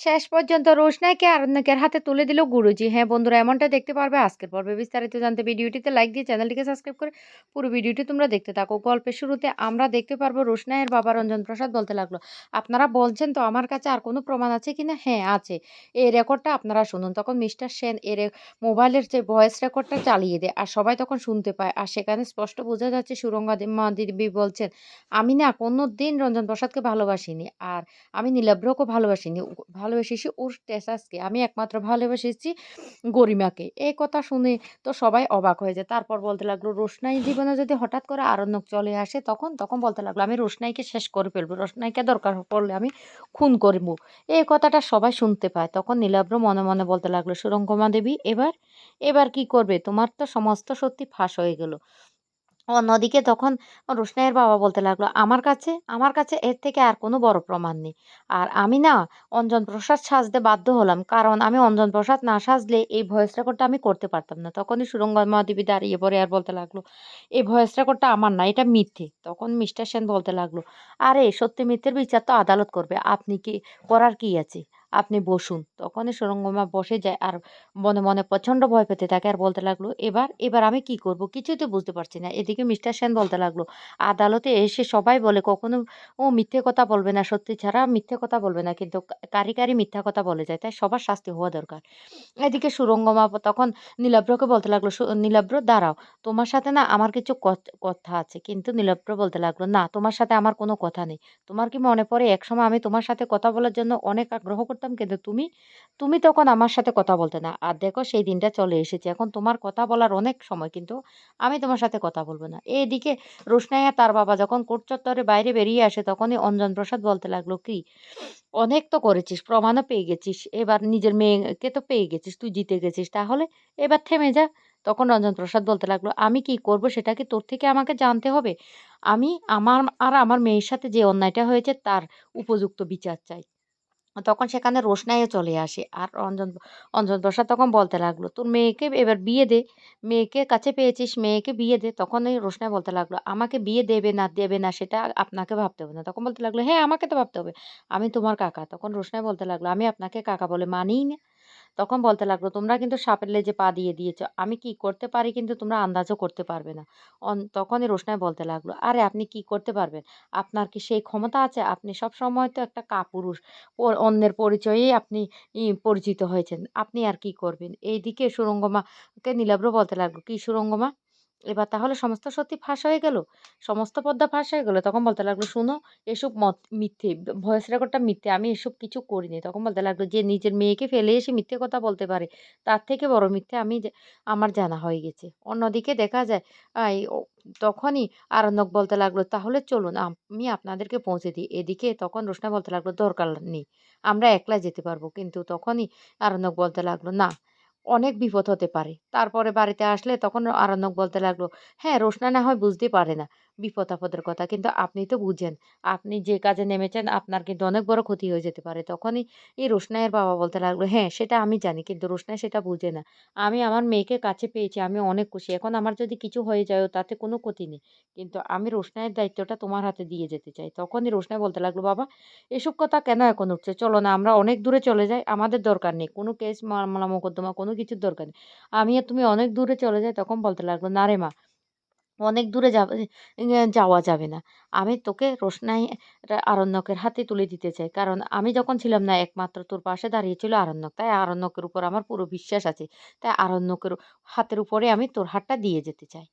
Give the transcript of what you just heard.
শেষ পর্যন্ত রোশনাইকে আরণ্যকের হাতে তুলে দিল গুরুজি। হ্যাঁ বন্ধুরা, এমনটা দেখতে পারবে আজকের পর্বে। বিস্তারিত জানতে ভিডিওটিতে লাইক দিয়ে চ্যানেলটিকে সাবস্ক্রাইব করে পুরো ভিডিওটি তোমরা দেখতে থাকো। গল্পের শুরুতে আমরা দেখতে পারব রোশনাইয়ের বাবা রঞ্জন প্রসাদ বলতে লাগল, আপনারা বলছেন তো আমার কাছে আর কোনো প্রমাণ আছে কি না হ্যাঁ আছে। এই রেকর্ডটা আপনারা শুনুন। তখন মিস্টার সেন এর মোবাইলের যে ভয়েস রেকর্ডটা চালিয়ে দেয় আর সবাই তখন শুনতে পায়। আর সেখানে স্পষ্ট বোঝা যাচ্ছে সুরঙ্গা দিদি বলছেন, আমি না কোনো দিন রঞ্জন প্রসাদকে ভালোবাসিনি আর আমি নীলাভ্রকে ভালোবাসিনি। ভালোবেসেছি ওর টেসাসকে আমি একমাত্র ভালোবেসেছি গরিমাকে। এই কথা শুনে তো সবাই অবাক হয়ে যায়। তারপর বলতে লাগল, রোশনাই জীবনে যদি হঠাৎ করে আরণ্যক চলে আসে, তখন তখন বলতে লাগল, আমি রোশনাইকে শেষ করে ফেলব। রোশনাইকে দরকার পড়লে আমি খুন করব এই কথাটা সবাই শুনতে পায়। তখন নীলাভ্র মনে মনে বলতে লাগল, সুরঙ্গমা দেবী, এবার এবার কি করবে? তোমার তো সমস্ত সত্যি ফাঁস হয়ে গেল। অন্যদিকে তখন রোশনাইয়ের বাবা বলতে লাগল, আমার কাছে আমার কাছে এর থেকে আর কোনো বড় প্রমাণ নেই। আর আমি না অঞ্জন প্রসাদ সাজতে বাধ্য হলাম, কারণ আমি অঞ্জন প্রসাদ না সাজলে এই ভয়েস রেকর্ডটা আমি করতে পারতাম না। তখনই সুরঙ্গ মহাদেবী দাঁড়িয়ে পড়ে আর বলতে লাগল, এই ভয়েস রেকর্ডটা আমার না, এটা মিথ্যে। তখন মিস্টার সেন বলতে লাগল, আরে, সত্যি মিথ্যের বিচার তো আদালত করবে, আপনি কি করার কি আছে? আপনি বসুন। তখনই সুরঙ্গমা বসে যায় আর মনে মনে প্রচণ্ড ভয় পেতে থাকে আর বলতে লাগল, এবার এবার আমি কি করব? কিছুই তো বুঝতে পারছি না। এদিকে মিস্টার সেন বলতে লাগল, আদালতে এসে সবাই বলে, কখনো ও মিথ্যে কথা বলবে না, সত্যি ছাড়া মিথ্যে কথা বলবে না, কিন্তু কারি কারি মিথ্যা কথা বলে যায়। তাই সবার শাস্তি হওয়া দরকার। এদিকে সুরঙ্গমা তখন নীলাভ্রকে বলতে লাগল নীলাভ্র দাঁড়াও। তোমার সাথে না আমার কিছু কথা আছে। কিন্তু নীলাভ্র বলতে লাগল, না, তোমার সাথে আমার কোনো কথা নেই। তোমার কি মনে পড়ে? একসময় আমি তোমার সাথে কথা বলার জন্য অনেক আগ্রহ করতাম। কিন্তু তুমি তুমি তখন আমার সাথে কথা বলতে না। আর দেখো সেই দিনটা চলে এসেছে। এখন তোমার কথা বলার অনেক সময়, কিন্তু আমি তোমার সাথে কথা বলব না। এদিকে রোশনাইয়া, তার বাবা যখন কোর্ট চত্বরে বাইরে বেরিয়ে আসে, তখনই অঞ্জন প্রসাদ বলতে লাগল, কি, অনেক তো করেছিস, প্রমাণও পেয়ে গেছিস। এবার নিজের মেয়েকে তো পেয়ে গেছিস, তুই জিতে গেছিস। তাহলে এবার থেমে যা। তখন রঞ্জন প্রসাদ বলতে লাগল, আমি কি করব? সেটা কি তোর থেকে আমাকে জানতে হবে? আমি আমার, আর আমার মেয়ের সাথে যে অন্যায়টা হয়েছে, তার উপযুক্ত বিচার চাই। তখন সেখানে রোশনাইও চলে আসে। আর অঞ্জন অঞ্জন প্রসাদ তখন বলতে লাগল, তোর মেয়েকে এবার বিয়ে দে। মেয়েকে কাছে পেয়েছিস, মেয়েকে বিয়ে দে। তখন ওই রোশনাই বলতে লাগল, আমাকে বিয়ে দেবে না দেবে না, সেটা আপনাকে ভাবতে হবে না। তখন বলতে লাগল হ্যাঁ আমাকে তো ভাবতে হবে। আমি তোমার কাকা। তখন রোশনাই বলতে লাগল, আমি আপনাকে কাকা বলে মানিই না। তখন বলতে লাগল, তোমরা কিন্তু সাপের লেজে পা দিয়ে দিয়েছ, আমি কি করতে পারি কিন্তু তোমরা আন্দাজও করতে পারবে না। তখনই রোশনায় বলতে লাগল, আরে, আপনি কি করতে পারবেন? আপনার কি সেই ক্ষমতা আছে? আপনি সব সময় তো একটা কাপুরুষ অন্যের পরিচয়েই আপনি পরিচিত হয়েছেন, আপনি আর কি করবেন? এইদিকে সুরঙ্গমাকে নীলাব্র বলতে লাগল, কি সুরঙ্গমা? এবার তাহলে সমস্ত সত্যি ফাঁস হয়ে গেল? সমস্ত পদ্মা ফাঁস হয়ে গেল? তখন বলতে লাগল, শুনো, এসব মত, মিথ্যে, ভয়েস রেকর্ডটা মিথ্যে, আমি এসব কিছু করিনি। তখন বলতে লাগল, যে নিজের মেয়েকে ফেলে এসে মিথ্যে কথা বলতে পারে, তার থেকে বড় মিথ্যে আমি আমার জানা হয়ে গেছে। অন্যদিকে দেখা যায় তখনই আরণ্যক বলতে লাগল, তাহলে চলুন, আমি আপনাদেরকে পৌঁছে দিই। এদিকে তখন রোশনা বলতে লাগল, দরকার নেই, আমরা একলা যেতে পারব। কিন্তু তখনই আরণ্যক বলতে লাগল, না অনেক বিপদ হতে পারে। তারপরে বাড়িতে আসলে তখন আরণ্যক বলতে লাগল হ্যাঁ রোশনা না হয় বুঝতে পারে না। বিপদ আপদের কথা। কিন্তু আপনি তো বুঝেন, আপনি যে কাজে নেমেছেন, আপনার কিন্তু অনেক বড় ক্ষতি হয়ে যেতে পারে। তখনই এই রোশনাইয়ের বাবা বলতে লাগল হ্যাঁ সেটা আমি জানি, কিন্তু রোশনাই সেটা বুঝে না। আমি আমার মেয়েকে কাছে পেয়েছি, আমি অনেক খুশি। এখন আমার যদি কিছু হয়ে যায়, তাতে কোনো ক্ষতি নেই। কিন্তু আমি রোশনাইয়ের দায়িত্বটা তোমার হাতে দিয়ে যেতে চাই। তখনই রোশনাই বলতে লাগল, বাবা, এসব কথা কেন এখন উঠছে? চলো না, আমরা অনেক দূরে চলে যাই, আমাদের দরকার নেই। কোনো কেস, মামলা, মোকদ্দমা, কোনো কিছুর দরকার নেই। আমি আর তুমি অনেক দূরে চলে যাই? তখন বলতে লাগল, না রে মা অনেক দূরে যাবে যাওয়া যাবে না। আমি তোকে রোশনাই আরণ্যকের হাতে তুলে দিতে চাই। কারণ আমি যখন ছিলাম না, একমাত্র তোর পাশে দাঁড়িয়েছিল আরণ্যক। তাই আরণ্যকের উপর আমার পুরো বিশ্বাস আছে। তাই আরণ্যকের হাতের উপরে আমি তোর হাতটা দিয়ে যেতে চাই।